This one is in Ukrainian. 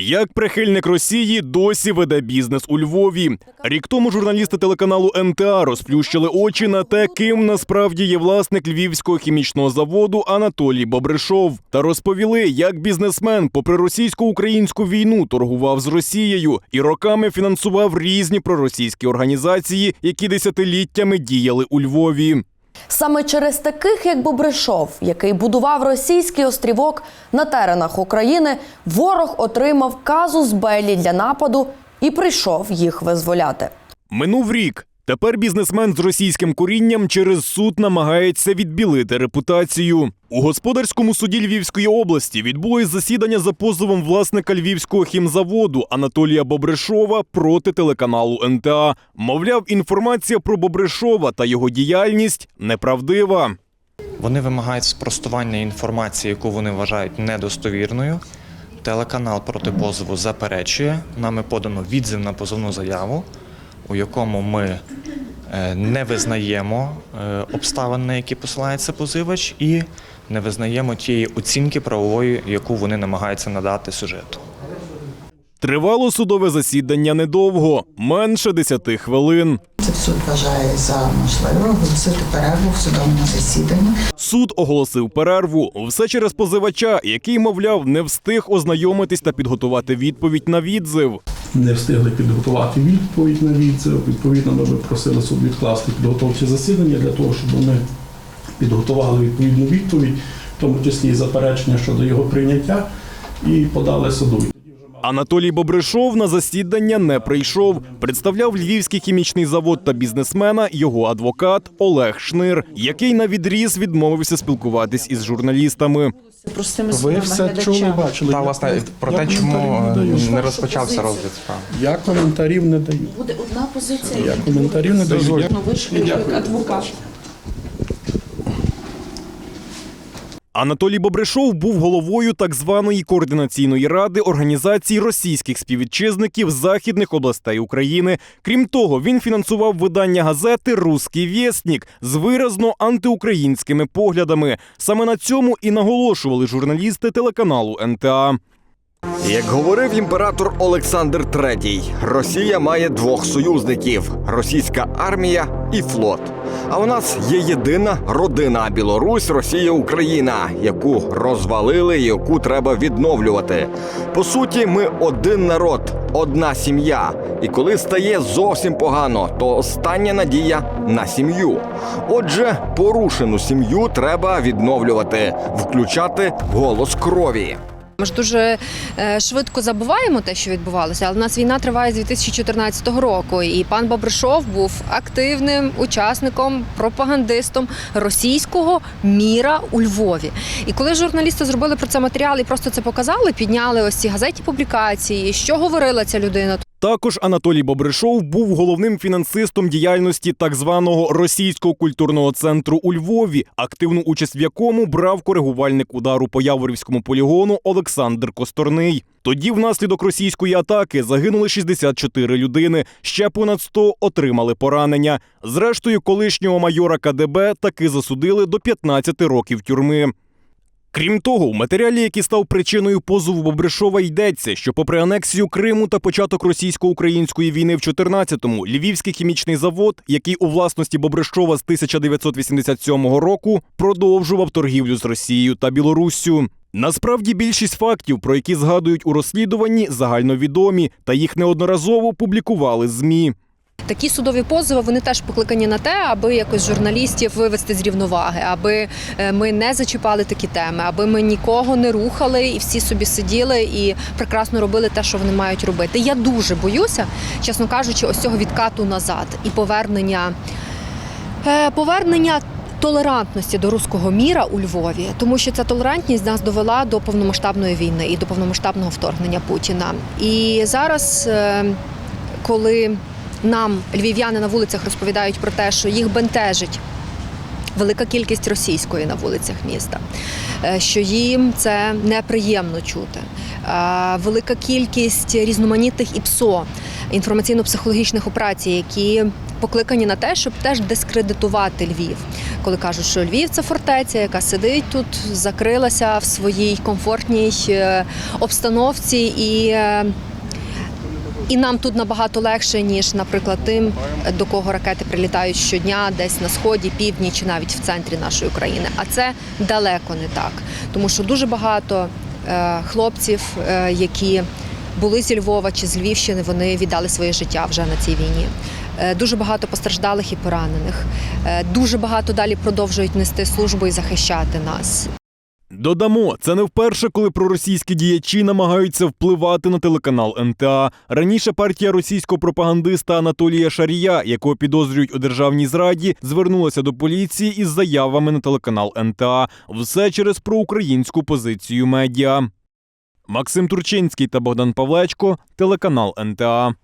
Як прихильник Росії досі веде бізнес у Львові. Рік тому журналісти телеканалу НТА розплющили очі на те, ким насправді є власник львівського хімічного заводу Анатолій Бобришов, та розповіли, як бізнесмен, попри російсько-українську війну, торгував з Росією і роками фінансував різні проросійські організації, які десятиліттями діяли у Львові. Саме через таких, як Бобришов, який будував російський острівок на теренах України, ворог отримав казус Белі для нападу і прийшов їх визволяти. Минув рік. Тепер бізнесмен з російським корінням через суд намагається відбілити репутацію. У господарському суді Львівської області відбулось засідання за позовом власника львівського хімзаводу Анатолія Бобришова проти телеканалу НТА. Мовляв, інформація про Бобришова та його діяльність неправдива. Вони вимагають спростування інформації, яку вони вважають недостовірною. Телеканал проти позову заперечує. Нами подано відзив на позовну заяву, у якому ми е, не визнаємо е, обставин, на які посилається позивач, і не визнаємо тієї оцінки правової, яку вони намагаються надати сюжету. Тривало судове засідання недовго, менше 10 хвилин. Це суд вважає за можливе оголосити перерву в судовому засіданні. Суд оголосив перерву. Все через позивача, який, мовляв, не встиг ознайомитись та підготувати відповідь на відзив. Не встигли підготувати відповідь на відзив. Відповідно, ми просили суд відкласти підготовче засідання для того, щоб вони підготували відповідну відповідь, в тому числі і заперечення щодо його прийняття, і подали суду. Анатолій Бобришов на засідання не прийшов. Представляв львівський хімічний завод та бізнесмена його адвокат Олег Шнир, який на відріз відмовився спілкуватись із журналістами. Простими Ви все чули, бачили. Та, власне, про я те, чому не розпочався розгляд справи. Я коментарів не даю. Буде одна позиція. Я коментарів не даю. Ну ви ж як адвокат. Анатолій Бобришов був головою так званої координаційної ради організації російських співвітчизників західних областей України. Крім того, він фінансував видання газети Руський вєснік з виразно антиукраїнськими поглядами. Саме на цьому і наголошували журналісти телеканалу НТА. Як говорив імператор Олександр III, Росія має двох союзників: російська армія і флот. А у нас є єдина родина Білорусь, Росія, Україна, яку розвалили яку треба відновлювати. По суті, ми один народ, одна сім'я. І коли стає зовсім погано, то остання надія на сім'ю. Отже, порушену сім'ю треба відновлювати, включати голос крові. Ми ж дуже е, швидко забуваємо те, що відбувалося, але в нас війна триває з 2014 року. І пан Бабришов був активним учасником, пропагандистом російського міра у Львові. І коли журналісти зробили про це матеріал і просто це показали, підняли ось ці газеті публікації, що говорила ця людина. Також Анатолій Бобришов був головним фінансистом діяльності так званого російського культурного центру у Львові, активну участь в якому брав коригувальник удару по Яворівському полігону Олександр Косторний. Тоді, внаслідок російської атаки, загинули 64 людини, ще понад 100 отримали поранення. Зрештою, колишнього майора КДБ таки засудили до 15 років тюрми. Крім того, у матеріалі, який став причиною позову Бобришова, йдеться, що попри анексію Криму та початок російсько-української війни в 14-му, Львівський хімічний завод, який у власності Бобришова з 1987 року, продовжував торгівлю з Росією та Білоруссю. Насправді більшість фактів, про які згадують у розслідуванні, загальновідомі, та їх неодноразово публікували ЗМІ. Такі судові позови вони теж покликані на те, аби якось журналістів вивести з рівноваги, аби е, ми не зачіпали такі теми, аби ми нікого не рухали і всі собі сиділи і прекрасно робили те, що вони мають робити. Я дуже боюся, чесно кажучи, ось цього відкату назад і повернення. е, Повернення толерантності до руського міра у Львові, тому що ця толерантність нас довела до повномасштабної війни і до повномасштабного вторгнення Путіна. І зараз, е, коли нам львів'яни на вулицях розповідають про те, що їх бентежить велика кількість російської на вулицях міста, е, що їм це неприємно чути. Е, Велика кількість різноманітних ІПСО інформаційно-психологічних операцій, які покликані на те, щоб теж дискредитувати Львів, коли кажуть, що Львів це фортеця, яка сидить тут, закрилася в своїй комфортній е, обстановці і. І нам тут набагато легше, ніж, наприклад, тим, до кого ракети прилітають щодня, десь на сході, півдні чи навіть в центрі нашої країни. А це далеко не так, тому що дуже багато е, хлопців, е, які були зі Львова чи з Львівщини, вони віддали своє життя вже на цій війні. Е, Дуже багато постраждалих і поранених. Дуже багато далі продовжують нести службу і захищати нас. Додамо, це не вперше, коли проросійські діячі намагаються впливати на телеканал НТА. Раніше партія російського пропагандиста Анатолія Шарія, якого підозрюють у державній зраді, звернулася до поліції із заявами на телеканал НТА. Все через проукраїнську позицію медіа. Максим Турчинський та Богдан Павлечко, телеканал НТА.